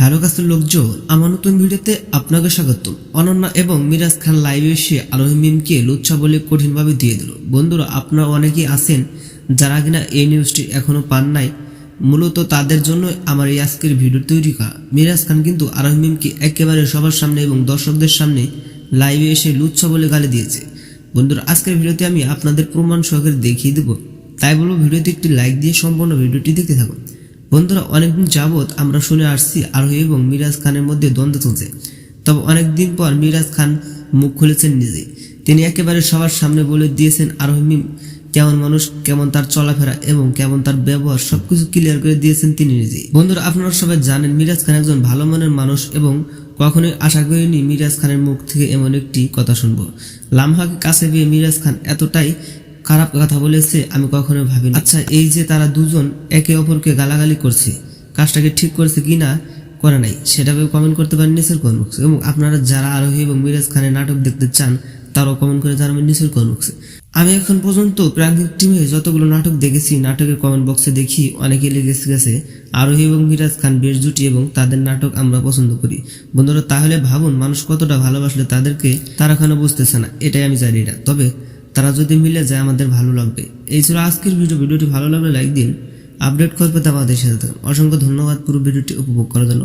Hello কাছের লোকজন, আমার নতুন ভিডিওতে আপনাকে স্বাগত অনন্যা এবং মিরাজ খান লাইভে এসে আরোহী মিমকে লুচ্ছা বলে কঠিনভাবে দিয়ে দিল। বন্ধুরা, আপনারা অনেকেই আছেন যারা কিনা এই নিউজটি এখনও পান নাই। মূলত তাদের জন্য আমার এই আজকের ভিডিও তৈরি করা। মিরাজ খান কিন্তু আরোহী মিমকে একেবারে সবার সামনে এবং দর্শকদের সামনে লাইভে এসে লুচ্ছা বলে গালি দিয়েছে। বন্ধুরা, আজকের ভিডিওতে আমি আপনাদের প্রমাণ সহকারে দেখিয়ে দেবো। তাই বলব, ভিডিওতে একটি লাইক দিয়ে সম্পূর্ণ ভিডিওটি দেখতে থাকুন। বন্ধুরা, অনেকদিন যাবৎ আমরা শুনে আসছি আরোহী এবং মিরাজ খানের মধ্যে দ্বন্দ্ব চলছে। তবে অনেকদিন পর মিরাজ খান মুখ খুলেছেন নিজে তিনি একেবারে সবার সামনে বলে দিয়েছেন, আরোহী মিম, কেমন মানুষ, কেমন তার চলাফেরা এবং কেমন তার ব্যবহার, সবকিছু ক্লিয়ার করে দিয়েছেন তিনি নিজেই। বন্ধুরা, আপনারা সবাই জানেন মিরাজ খান একজন ভালো মনের মানুষ এবং কখনোই আশা করিনি মিরাজ খানের মুখ থেকে এমন একটি কথা শুনব। লামহাকে কাছে পেয়ে মিরাজ খান এতটাই খারাপ কথা বলেছে, আমি কখনো ভাবিনি। আচ্ছা এই যে তারা দুজন একে অপরকে গালাগালি করছে, কাজটাকে ঠিক করছে কি না করে নাই সেটা কমেন্ট করতে পারেন নিচের কমেন্ট এবং আপনারা যারা আরোহী এবং মিরাজ খানের নাটক দেখতে চান, তারাও কমেন্ট করে জানাবেন নিচের কমেন্ট আমি এখন পর্যন্ত প্রাঙ্কিক টিমে যতগুলো নাটক দেখেছি, নাটকের কমেন্ট বক্সে দেখি অনেকে লেগেছে গেছে, আরোহী এবং মিরাজ খান বেশ জুটি এবং তাদের নাটক আমরা পছন্দ করি। বন্ধুরা, তাহলে ভাবুন, মানুষ কতটা ভালোবাসলে তাদেরকে তারা এখনও বুঝতেছে না, এটাই আমি জানি না। তবে তারা যদি মিলে যায়, আমাদের ভালো লাগবে। এই ছিল আজকের ভিডিও। ভিডিওটি ভালো লাগলে লাইক দিন, আপডেট করবে আমাদের সাথে অসংখ্য ধন্যবাদ। পুরো ভিডিওটি উপভোগ করার জন্য।